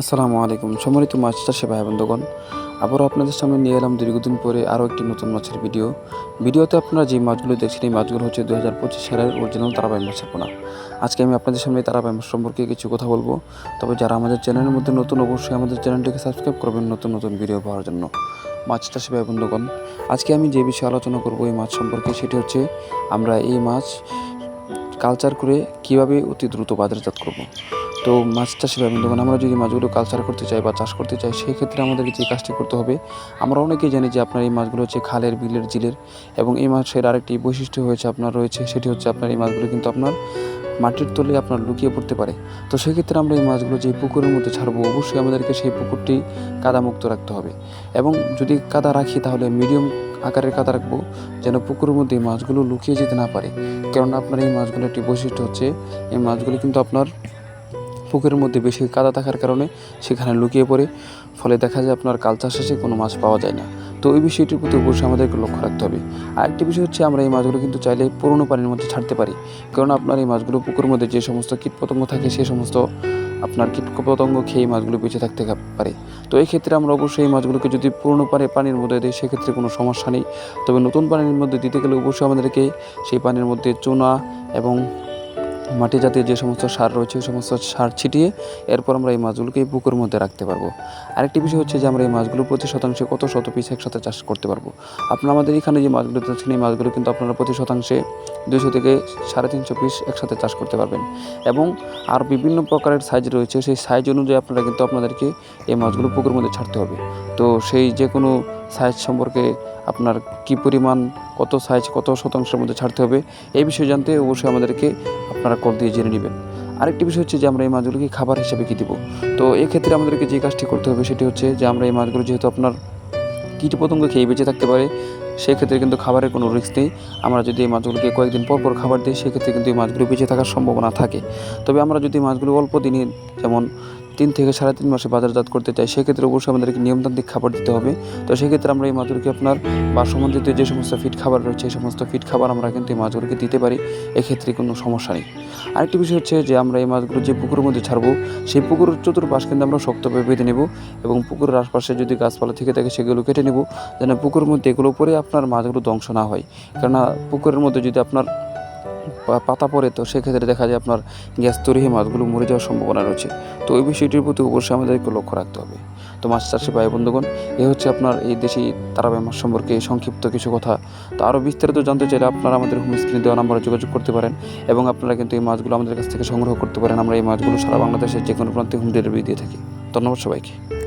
আসসালামু আলাইকুম। সম্মানিত মাছ চাষে ভাই বন্ধুগণ, আবারও আপনাদের সামনে নিয়ে এলাম দীর্ঘদিন পরে আরও একটি নতুন মাছের ভিডিও। ভিডিওতে আপনারা যে মাছগুলো দেখছেন, এই মাছগুলো হচ্ছে দু হাজার পঁচিশ সালের অরিজিনাল তারাবাই মাছের পোনা। আজকে আমি আপনাদের সামনে তারাবাই মাছ সম্পর্কে কিছু কথা বলব। তবে যারা আমাদের চ্যানেলের মধ্যে নতুন, অবশ্যই আমাদের চ্যানেলটিকে সাবস্ক্রাইব করবেন নতুন নতুন ভিডিও পাওয়ার জন্য। মাছ চাষি ভাই বন্ধুগণ, আজকে আমি যে বিষয়ে আলোচনা করব এই মাছ সম্পর্কে সেটি হচ্ছে আমরা এই মাছ কালচার করে কীভাবে অতি দ্রুত বাজারজাত করব। তো মাছ চাষি ভাই বন্ধুগণ আমরা যদি মাছগুলো কালচার করতে চাই বা চাষ করতে চাই সেই ক্ষেত্রে আমাদেরকে যে কাজটি করতে হবে, আমরা অনেকেই জানি যে আপনার এই মাছগুলো হচ্ছে খালের, বিলের জিলের এবং এই মাছের আরেকটি বৈশিষ্ট্য হয়েছে আপনার রয়েছে, সেটি হচ্ছে আপনার এই মাছগুলো কিন্তু আপনার মাটির তলে আপনার লুকিয়ে পড়তে পারে। তো সেক্ষেত্রে আমরা এই মাছগুলো যে পুকুরের মধ্যে ছাড়বো, অবশ্যই আমাদেরকে সেই পুকুরটি কাদামুক্ত রাখতে হবে এবং যদি কাদা রাখি, তাহলে মিডিয়াম আকারের কাদা রাখব, যেন পুকুরের মধ্যে মাছগুলো লুকিয়ে যেতে না পারে। কেননা আপনার এই মাছগুলোর একটি বৈশিষ্ট্য হচ্ছে, এই মাছগুলো কিন্তু আপনার পুকুরের মধ্যে বেশি কাদা থাকার কারণে সেখানে লুকিয়ে পড়ে। ফলে দেখা যায় আপনার কালচার শেষে কোনো মাছ পাওয়া যায় না। তো এই বিষয়টির প্রতি অবশ্যই আমাদেরকে লক্ষ্য রাখতে হবে। আরেকটি বিষয় হচ্ছে আমরা এই মাছগুলো কিন্তু চাইলে পুরনো পানির মধ্যে ছাড়তে পারি। কারণ আপনার এই মাছগুলো পুকুরের মধ্যে যে সমস্ত কীটপতঙ্গ থাকে সেই সমস্ত আপনার কীটপতঙ্গ খেয়ে মাছগুলো বেঁচে থাকতে পারে। তো এই ক্ষেত্রে আমরা অবশ্যই এই মাছগুলোকে যদি পুরনো পারে পানির মধ্যে দিই, সেক্ষেত্রে কোনো সমস্যা নেই। তবে নতুন পানির মধ্যে দিতে গেলে অবশ্যই আমাদেরকে সেই পানির মধ্যে চুনা এবং মাটি জাতীয় যে সমস্ত সার রয়েছে সেই সমস্ত সার ছিটিয়ে এরপর আমরা এই মাছগুলোকে এই পুকুরের মধ্যে রাখতে পারব। আরেকটি বিষয় হচ্ছে যে আমরা এই মাছগুলো প্রতি শতাংশে কত শত পিস একসাথে চাষ করতে পারব? আপনারা আমাদের এখানে যে মাছগুলো চাচ্ছেন এই মাছগুলো কিন্তু আপনারা প্রতি শতাংশে দুশো থেকে সাড়ে তিনশো পিস একসাথে চাষ করতে পারবেন। এবং আর বিভিন্ন প্রকারের সাইজ রয়েছে, সেই সাইজ অনুযায়ী আপনারা কিন্তু আপনাদেরকে এই মাছগুলো পুকুরের মধ্যে ছাড়তে হবে। তো সেই যে কোনো সাইজ সম্পর্কে আপনার কি পরিমাণ, কত সাইজ কত শতাংশের মধ্যে ছাড়তে হবে, এই বিষয়ে জানতে অবশ্যই আমাদেরকে আপনারা কল দিয়ে জেনে নেবেন। আরেকটি বিষয় হচ্ছে যে, আমরা এই মাছগুলোকে খাবার হিসেবে কী দেবো? তো এক্ষেত্রে আমাদেরকে যে কাজটি করতে হবে সেটি হচ্ছে যে, আমরা এই মাছগুলো যেহেতু আপনার কীটপতঙ্গ খেয়ে বেঁচে থাকতে পারে, সেক্ষেত্রে কিন্তু খাবারের কোনো রিস্ক নেই। আমরা যদি এই মাছগুলোকে কয়েকদিন পর পর খাবার দিই, সেক্ষেত্রে কিন্তু এই মাছগুলো বেঁচে থাকার সম্ভাবনা থাকে। তবে আমরা যদি মাছগুলো অল্প দিনে, যেমন তিন থেকে সাড়ে তিন মাসে বাজারজাত করতে চাই, সেক্ষেত্রে অবশ্যই আমাদেরকে নিয়মতান্ত্রিক খাবার দিতে হবে। তো সেক্ষেত্রে আমরা এই মাছগুলোকে আপনার বা সম্বন্ধিত যে সমস্ত ফিট খাবার রয়েছে, এই সমস্ত ফিট খাবার আমরা কিন্তু এই মাছগুলোকে দিতে পারি, এক্ষেত্রে কোনো সমস্যা নেই। আরেকটি বিষয় হচ্ছে যে, আমরা এই মাছগুলো যে পুকুরের মধ্যে ছাড়বো, সেই পুকুরের চতুর্পাশ কিন্তু আমরা শক্তভাবে বেঁধে নেব এবং পুকুরের আশপাশে যদি গাছপালা থেকে থাকে, সেগুলো কেটে নেব, যেন পুকুরের মধ্যে এগুলো পরে আপনার মাছগুলো ধ্বংস না হয়। কেননা পুকুরের মধ্যে যদি আপনার পাতা পড়ে, তো সেক্ষেত্রে দেখা যায় আপনার গ্যাস তৈরি মাছগুলো মরে যাওয়ার সম্ভাবনা রয়েছে। তো ওই বিষয়টির প্রতি অবশ্যই আমাদেরকে লক্ষ্য রাখতে হবে। তো মাছ চাষি ভাই বন্ধুগণ, এ হচ্ছে আপনার এই দেশি তারাবাই মাছ সম্পর্কে সংক্ষিপ্ত কিছু কথা। তো আরও বিস্তারিত জানতে চাইলে আপনারা আমাদের হোম স্ক্রিনে দেওয়া নাম্বারে যোগাযোগ করতে পারেন এবং আপনারা কিন্তু এই মাছগুলো আমাদের কাছ থেকে সংগ্রহ করতে পারেন। আমরা এই মাছগুলো সারা বাংলাদেশের যে কোনো প্রান্তে হোম ডেলিভারি দিয়ে থাকি। ধন্যবাদ সবাইকে।